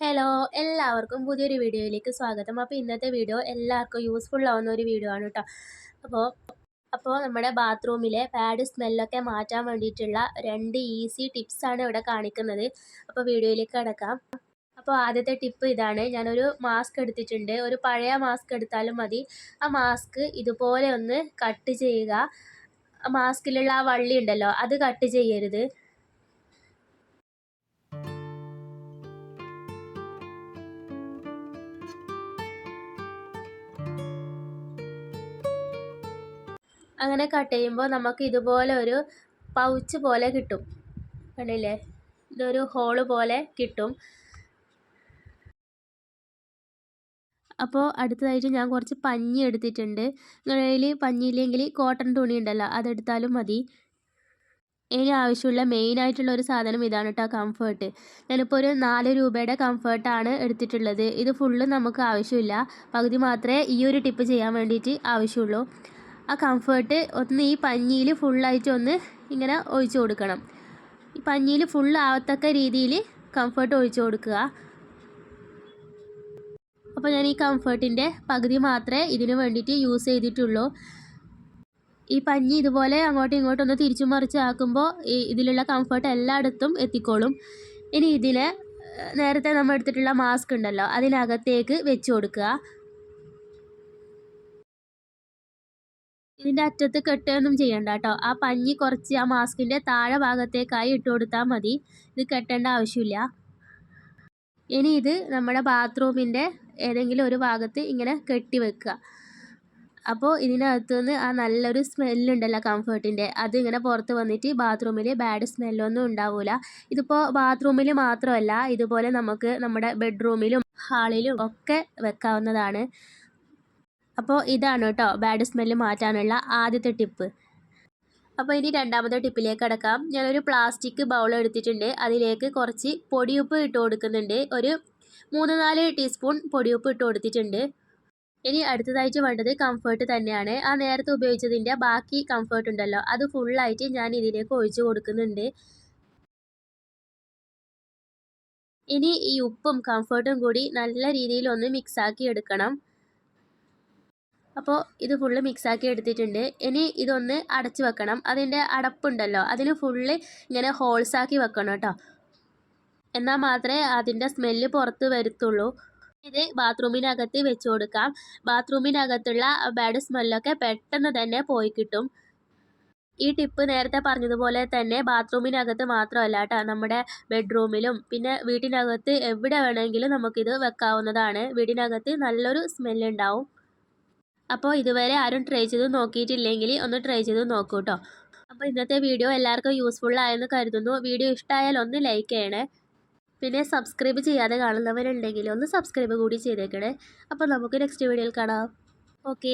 Hello എല്ലാവർക്കും പുതിയൊരു വീഡിയോയിലേക്ക് സ്വാഗതം. അപ്പോൾ ഇന്നത്തെ വീഡിയോ എല്ലാവർക്കും യൂസ്ഫുൾ ആവുന്ന ഒരു വീഡിയോ ആണ് കേട്ടോ അപ്പോൾ അപ്പോൾ നമ്മുടെ ബാത്റൂമിലെ ബാഡ് സ്മെല്ലൊക്കെ മാറ്റാൻ വേണ്ടിയിട്ടുള്ള രണ്ട് ഈസി ടിപ്സാണ് ഇവിടെ കാണിക്കുന്നത്. അപ്പോൾ വീഡിയോയിലേക്ക് കിടക്കാം. അപ്പോൾ ആദ്യത്തെ ടിപ്പ് ഇതാണ്. ഞാനൊരു മാസ്ക് എടുത്തിട്ടുണ്ട്. ഒരു പഴയ മാസ്ക് എടുത്താലും മതി. ആ മാസ്ക് ഇതുപോലെ ഒന്ന് കട്ട് ചെയ്യുക. മാസ്കിലുള്ള ആ വള്ളി ഉണ്ടല്ലോ അത് കട്ട് ചെയ്യരുത്. അങ്ങനെ കട്ട് ചെയ്യുമ്പോൾ നമുക്ക് ഇതുപോലെ ഒരു പൗച്ച് പോലെ കിട്ടും. കണ്ടില്ലേ? ഇതൊരു ഹോൾ പോലെ കിട്ടും. അപ്പോൾ അടുത്തതായിട്ട് ഞാൻ കുറച്ച് പഞ്ഞി എടുത്തിട്ടുണ്ട്. നിങ്ങളിൽ പഞ്ഞിയില്ലെങ്കിൽ കോട്ടൺ തുണി ഉണ്ടല്ലോ അതെടുത്താലും മതി. ഇനി ആവശ്യമുള്ള മെയിൻ ആയിട്ടുള്ള ഒരു സാധനം ഇതാണ് കേട്ടോ കംഫേർട്ട് ഞാനിപ്പോൾ ഒരു നാല് രൂപയുടെ കംഫേർട്ടാണ് എടുത്തിട്ടുള്ളത്. ഇത് ഫുള്ള് നമുക്ക് ആവശ്യമില്ല. പകുതി മാത്രമേ ഈ ഒരു ടിപ്പ് ചെയ്യാൻ വേണ്ടിയിട്ട് ആവശ്യമുള്ളൂ. ആ കംഫേർട്ട് ഒന്ന് ഈ പഞ്ഞിയിൽ ഫുള്ളായിട്ട് ഒന്ന് ഇങ്ങനെ ഒഴിച്ചു കൊടുക്കണം. ഈ പഞ്ഞിയിൽ ഫുൾ ആവത്തക്ക രീതിയിൽ കംഫേർട്ട് ഒഴിച്ചു കൊടുക്കുക. അപ്പോൾ ഞാൻ ഈ കംഫേർട്ടിന്റെ പകുതി മാത്രമേ ഇതിന് വേണ്ടിയിട്ട് യൂസ് ചെയ്തിട്ടുള്ളൂ. ഈ പഞ്ഞി ഇതുപോലെ അങ്ങോട്ടും ഇങ്ങോട്ടും ഒന്ന് തിരിച്ചു മറിച്ച് ആക്കുമ്പോൾ ഈ ഇതിലുള്ള കംഫേർട്ട് എല്ലായിടത്തും എത്തിക്കോളും. ഇനി ഇതിനെ നേരത്തെ നമ്മൾ എടുത്തിട്ടുള്ള മാസ്ക് ഉണ്ടല്ലോ അതിനകത്തേക്ക് വെച്ച് കൊടുക്കുക. ഇതിന്റെ അറ്റത്ത് കെട്ടുകയൊന്നും ചെയ്യണ്ട കേട്ടോ ആ പഞ്ഞി കുറച്ച് ആ മാസ്കിന്റെ താഴെ ഭാഗത്തേക്കായി ഇട്ട് കൊടുത്താൽ മതി. ഇത് കെട്ടേണ്ട ആവശ്യമില്ല. ഇനി ഇത് നമ്മുടെ ബാത്റൂമിന്റെ ഏതെങ്കിലും ഒരു ഭാഗത്ത് ഇങ്ങനെ കെട്ടി വെക്കുക. അപ്പോൾ ഇതിനകത്തുനിന്ന് ആ നല്ലൊരു സ്മെല്ലുണ്ടല്ലോ കംഫേർട്ടിന്റെ അത് ഇങ്ങനെ പുറത്ത് വന്നിട്ട് ബാത്റൂമിൽ ബാഡ് സ്മെല്ലൊന്നും ഉണ്ടാവില്ല ഇതിപ്പോൾ ബാത്റൂമിൽ മാത്രമല്ല ഇതുപോലെ നമുക്ക് നമ്മുടെ ബെഡ്റൂമിലും ഹാളിലും ഒക്കെ വെക്കാവുന്നതാണ്. അപ്പോൾ ഇതാണ് കേട്ടോ. ബാഡ് സ്മെല്ല് മാറ്റാനുള്ള ആദ്യത്തെ ടിപ്പ് അപ്പോൾ ഇനി രണ്ടാമത്തെ ടിപ്പിലേക്ക് അടക്കാം ഞാനൊരു പ്ലാസ്റ്റിക് ബൗൾ എടുത്തിട്ടുണ്ട്. അതിലേക്ക് കുറച്ച് പൊടിയുപ്പ് ഇട്ട് കൊടുക്കുന്നുണ്ട്. ഒരു മൂന്ന് നാല് ടീസ്പൂൺ പൊടിയുപ്പ് ഇട്ട് കൊടുത്തിട്ടുണ്ട്. ഇനി അടുത്തതായിട്ട് വേണ്ടത് കംഫേർട്ട് തന്നെയാണ്. ആ നേരത്തെ ഉപയോഗിച്ചതിന്റെ ബാക്കി കംഫേർട്ട് ഉണ്ടല്ലോ. അത് ഫുള്ളായിട്ട് ഞാൻ ഇതിലേക്ക് ഒഴിച്ചു കൊടുക്കുന്നുണ്ട്. ഇനി ഈ ഉപ്പും കംഫേർട്ടും കൂടി നല്ല രീതിയിൽ ഒന്ന് മിക്സാക്കി എടുക്കണം. അപ്പോൾ ഇത് ഫുള്ള് മിക്സാക്കി എടുത്തിട്ടുണ്ട്. ഇനി ഇതൊന്ന് അടച്ചു വെക്കണം. അതിന്റെ അടപ്പുണ്ടല്ലോ. അതിന് ഫുള്ള് ഇങ്ങനെ ഹോൾസാക്കി വെക്കണം കേട്ടോ. എന്നാൽ മാത്രമേ അതിന്റെ സ്മെല്ല് പുറത്ത് വരുത്തുള്ളൂ. ഇത് ബാത്റൂമിനകത്ത് വെച്ച് കൊടുക്കാം. ബാത്റൂമിനകത്തുള്ള ബാഡ് സ്മെല്ലൊക്കെ പെട്ടെന്ന് തന്നെ പോയി കിട്ടും. ഈ ടിപ്പ് നേരത്തെ പറഞ്ഞതുപോലെ തന്നെ ബാത്റൂമിനകത്ത് മാത്രമല്ല കേട്ടോ. നമ്മുടെ ബെഡ്റൂമിലും പിന്നെ വീട്ടിനകത്ത് എവിടെ വേണമെങ്കിലും നമുക്കിത് വെക്കാവുന്നതാണ്. വീടിനകത്ത് നല്ലൊരു സ്മെല്ലുണ്ടാവും അപ്പോൾ ഇതുവരെ ആരും ട്രൈ ചെയ്ത് നോക്കിയിട്ടില്ലെങ്കിൽ ഒന്ന് ട്രൈ ചെയ്ത് നോക്കൂ കേട്ടോ അപ്പോൾ ഇന്നത്തെ വീഡിയോ എല്ലാവർക്കും യൂസ്ഫുൾ ആയെന്ന് കരുതുന്നു. വീഡിയോ ഇഷ്ടമായാൽ ഒന്ന് ലൈക്ക് ചെയ്യണേ. പിന്നെ സബ്സ്ക്രൈബ് ചെയ്യാതെ കാണുന്നവരുണ്ടെങ്കിൽ ഒന്ന് സബ്സ്ക്രൈബ് കൂടി ചെയ്തേക്കണേ. അപ്പോൾ നമുക്ക് നെക്സ്റ്റ് വീഡിയോയിൽ കാണാം. ഓക്കെ